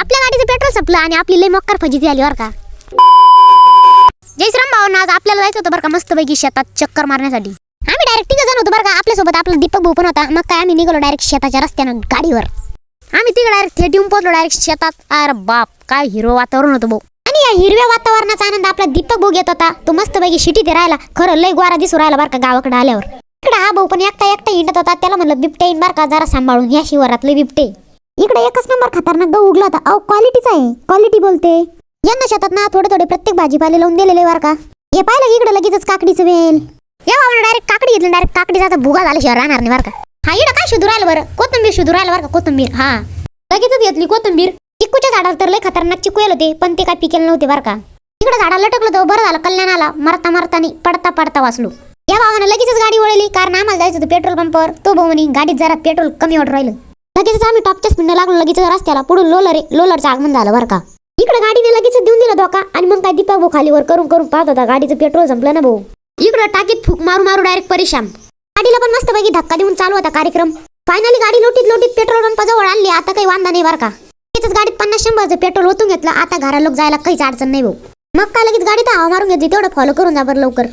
आपल्या गाडीचं पेट्रोल संपलं आणि आपली लई मक्कर फजिती आली बरं का. जय श्रीराम आज आपल्याला जायचं होतं बरं का मस्तपैकी शेतात चक्कर मारण्यासाठी. आम्ही डायरेक्ट तिघं जण होतो बरं का. आपल्यासोबत आपला दीपक भाऊ पण होता. मग काय आम्ही निघालो डायरेक्ट शेताच्या रस्त्यानं गाडीवर. आम्ही तिकडे डायरेक्ट थेट येऊन पोहोचलो डायरेक्ट शेतात. अरे बाप काय हिरवं वातावरण होतं भाऊ. आणि या हिरव्या वातावरणाचा आनंद आपला दीपक भाऊ घेत होता. तो मस्तपैकी शिटीत राहिला. खरं लय गोरा दिसू राहिला बरं का गावाकडे आल्यावर. इकडे हा भाऊ पण एकटा एकटा हिंडत होता. त्याला म्हणलं बिबटे येईन बरं का जरा सांभाळून या शिवारातले बिबटे. इकडे एकच नंबर खतरनाक गहू उगला होता. अहो क्वालिटीचा आहे. क्वालिटी बोलते. यांना शेतात ना थोडे थोडे प्रत्येक भाजीपाले लावून दिलेले बरं का. हे पाहिलं इकडे लगेचच काकडीचं वेल. या बाबा डायरेक्ट काकडी घेतली डायरेक्ट काकडीचा आता भुगा झाल्याशिवाय राहणार नाही बरं का. हा इकडं काय शोधू राहिलं बरं? कोथंबीर शोधू राहिलं बरं का? कोथंबीर हा. लगेचच घेतली कोथंबीर. चिक्कूच्या झाडाला तर लय खतरनाक चिक्कू येल होते पण ते काय पिकेल नव्हते बरं का. इकडे झाडाला लटकलं तर बरं झालं कल्याण आला मरता मरता नाही पडता पडता वाचलो. या भावानं लगेचच गाडी वळली कारण आम्हाला जायचं होतं पेट्रोल पंपावर तो भाऊनी गाडीत जरा पेट्रोल कमी वाटू राहिलं. लगेच आम्ही टॉपच्या स्पीडने लागलो लगेच रस्त्याला पुढे लोलर लोलरचं आगमन झालं बरं का. इकडे गाडीने लगेच देऊन दिला धोका आणि मग काय दीपक भाऊ खालीवर करून करून पाहत होता गाडीचं पेट्रोल संपलं ना भाऊ. इकडं टाकीत फूक मारू मारू डायरेक्ट परेशान. गाडीला पण मस्तपैकी धक्का देऊन चालू होता कार्यक्रम. फायनली गाडी लोटीत लोटीत पेट्रोल पंपाजवळ आणली आता काही वांदा नाही बरं का. त्याच्याच गाडीत पन्नास शंभरचं पेट्रोल ओतून घेतलं आता घरा लोक जायला काहीच अडचण नाही भाऊ. मग काय लगेच गाडीत हवा मारून घेतली तेवढं फॉलो करून जा बरं लवकर.